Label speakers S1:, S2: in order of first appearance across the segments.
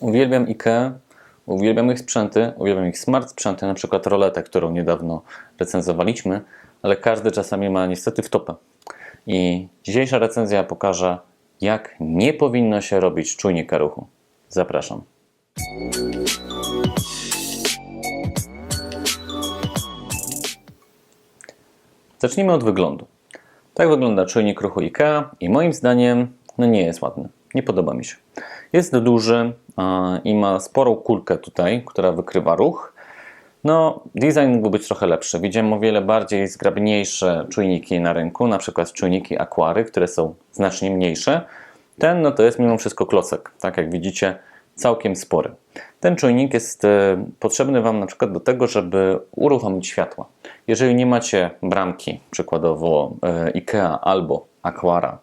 S1: Uwielbiam IKEA, uwielbiam ich sprzęty, uwielbiam ich smart sprzęty, na przykład roletę, którą niedawno recenzowaliśmy, ale każdy czasami ma niestety wtopę. I dzisiejsza recenzja pokaże, jak nie powinno się robić czujnika ruchu. Zapraszam. Zacznijmy od wyglądu. Tak wygląda czujnik ruchu IKEA i moim zdaniem no nie jest ładny. Nie podoba mi się. Jest duży a, i ma sporą kulkę tutaj, która wykrywa ruch. No, design mógłby być trochę lepszy. Widziałem o wiele bardziej zgrabniejsze czujniki na rynku, na przykład czujniki Aquary, które są znacznie mniejsze. Ten no to jest mimo wszystko klocek, tak jak widzicie, całkiem spory. Ten czujnik jest e, potrzebny Wam na przykład do tego, żeby uruchomić światła. Jeżeli nie macie bramki, przykładowo e, IKEA albo Aquara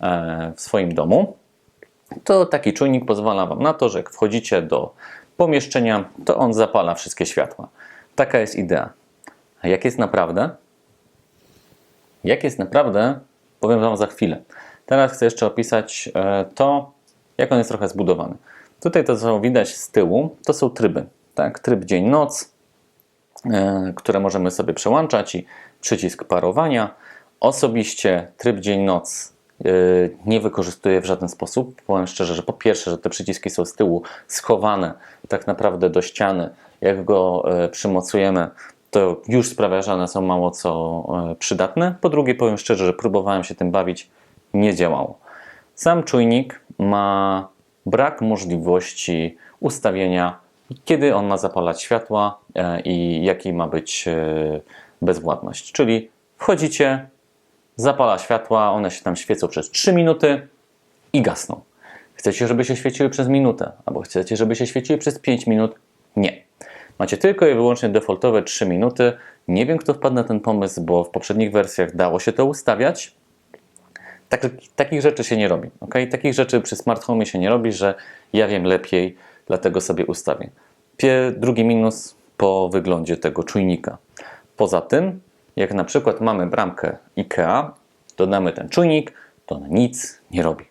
S1: e, w swoim domu, to taki czujnik pozwala Wam na to, że jak wchodzicie do pomieszczenia, to on zapala wszystkie światła. Taka jest idea. A jak jest naprawdę? Jak jest naprawdę, powiem Wam za chwilę. Teraz chcę jeszcze opisać to, jak on jest trochę zbudowany. Tutaj to, co widać z tyłu, to są tryby. Tak? Tryb dzień-noc, e, które możemy sobie przełączać i przycisk parowania. Osobiście tryb dzień-noc e, nie wykorzystuję w żaden sposób. Powiem szczerze, że po pierwsze, że te przyciski są z tyłu schowane tak naprawdę do ściany. Jak go e, przymocujemy, to już sprawia, że one są mało co przydatne. Po drugie, powiem szczerze, że próbowałem się tym bawić, nie działało. Sam czujnik ma brak możliwości ustawienia, kiedy on ma zapalać światła e, i jaki ma być e, bezwładność. Czyli wchodzicie, zapala światła, one się tam świecą przez 3 minuty i gasną. Chcecie, żeby się świeciły przez minutę, albo chcecie, żeby się świeciły przez 5 minut? Nie. Macie tylko i wyłącznie defaultowe 3 minuty. Nie wiem, kto wpadł na ten pomysł, bo w poprzednich wersjach dało się to ustawiać. Tak, takich rzeczy się nie robi. Okay? Takich rzeczy przy smart home się nie robi, że ja wiem lepiej, dlatego sobie ustawię. Drugi minus po wyglądzie tego czujnika. Poza tym, jak na przykład mamy bramkę IKEA, dodamy ten czujnik, to on nic nie robi.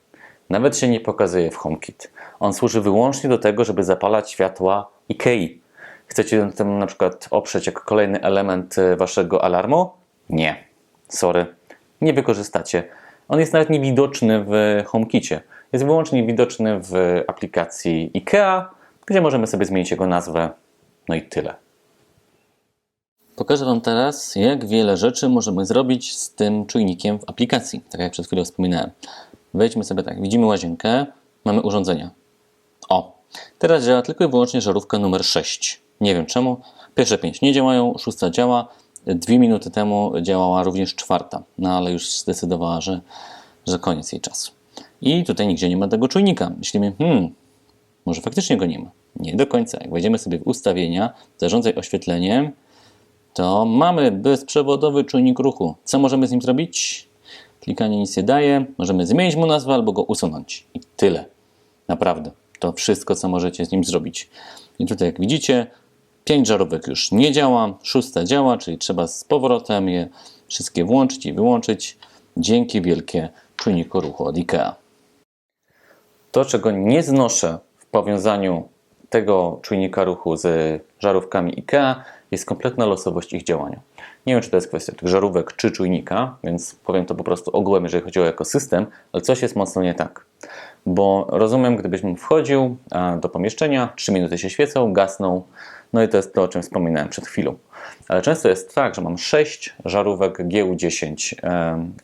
S1: Nawet się nie pokazuje w HomeKit. On służy wyłącznie do tego, żeby zapalać światła IKEA. Chcecie ten na przykład oprzeć jako kolejny element e, waszego alarmu? Nie. Sorry. Nie wykorzystacie on jest nawet niewidoczny w HomeKicie. Jest wyłącznie widoczny w aplikacji IKEA, gdzie możemy sobie zmienić jego nazwę. No i tyle. Pokażę Wam teraz, jak wiele rzeczy możemy zrobić z tym czujnikiem w aplikacji, tak jak przed chwilą wspominałem. Wejdźmy sobie tak, widzimy łazienkę, mamy urządzenia. O, teraz działa tylko i wyłącznie żarówka numer 6. Nie wiem czemu. Pierwsze 5 nie działają, szósta działa, Dwie minuty temu działała również czwarta, no ale już zdecydowała, że, że koniec jej czasu. I tutaj nigdzie nie ma tego czujnika. Myślimy, hmm, może faktycznie go nie ma. Nie do końca. Jak wejdziemy sobie w ustawienia, zarządzaj oświetleniem, to mamy bezprzewodowy czujnik ruchu. Co możemy z nim zrobić? Klikanie nic nie daje. Możemy zmienić mu nazwę albo go usunąć. I tyle. Naprawdę. To wszystko, co możecie z nim zrobić. I tutaj, jak widzicie, Pięć żarówek już nie działa, szósta działa, czyli trzeba z powrotem je wszystkie włączyć i wyłączyć. Dzięki wielkie czujniku ruchu od IKEA. To, czego nie znoszę w powiązaniu tego czujnika ruchu z żarówkami IKEA, jest kompletna losowość ich działania. Nie wiem, czy to jest kwestia tych żarówek czy czujnika, więc powiem to po prostu ogółem, jeżeli chodzi o ekosystem, ale coś jest mocno nie tak. Bo rozumiem, gdybyś wchodził do pomieszczenia, 3 minuty się świecą, gasną, no i to jest to, o czym wspominałem przed chwilą. Ale często jest tak, że mam 6 żarówek GU10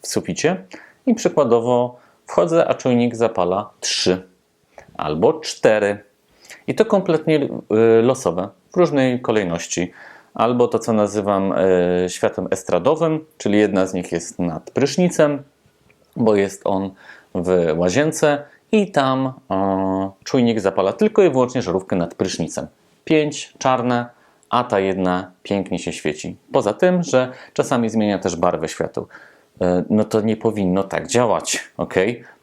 S1: w suficie i przykładowo wchodzę, a czujnik zapala 3 albo 4. I to kompletnie y, losowe, w różnej kolejności. Albo to, co nazywam y, światłem estradowym, czyli jedna z nich jest nad prysznicem, bo jest on w łazience i tam czujnik zapala tylko i wyłącznie żarówkę nad prysznicem pięć czarne, a ta jedna pięknie się świeci. Poza tym, że czasami zmienia też barwę świateł. E, no to nie powinno tak działać, ok?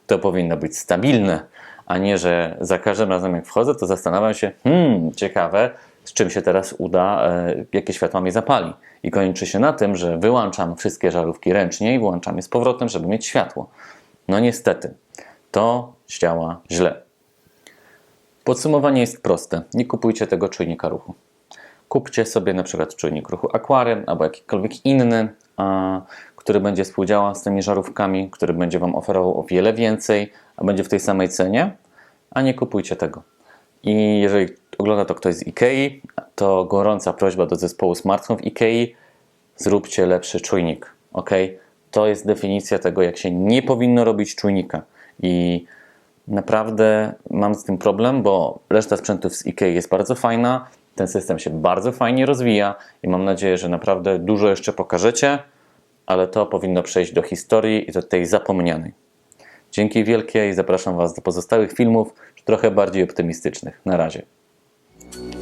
S1: To powinno być stabilne, a nie, że za każdym razem jak wchodzę, to zastanawiam się, hmm, ciekawe, z czym się teraz uda, e, jakie światła mi zapali. I kończy się na tym, że wyłączam wszystkie żarówki ręcznie i włączam je z powrotem, żeby mieć światło. No niestety, to działa źle. Podsumowanie jest proste. Nie kupujcie tego czujnika ruchu. Kupcie sobie na przykład czujnik ruchu Aquarem albo jakikolwiek inny, który będzie współdziałał z tymi żarówkami, który będzie Wam oferował o wiele więcej, a będzie w tej samej cenie, a nie kupujcie tego. I jeżeli ogląda to ktoś z IKEA, to gorąca prośba do zespołu Smartphone w IKEA, zróbcie lepszy czujnik. Ok? To jest definicja tego, jak się nie powinno robić czujnika. I naprawdę mam z tym problem, bo reszta sprzętów z IKEA jest bardzo fajna, ten system się bardzo fajnie rozwija i mam nadzieję, że naprawdę dużo jeszcze pokażecie, ale to powinno przejść do historii i do tej zapomnianej. Dzięki wielkie i zapraszam Was do pozostałych filmów, trochę bardziej optymistycznych. Na razie. thank you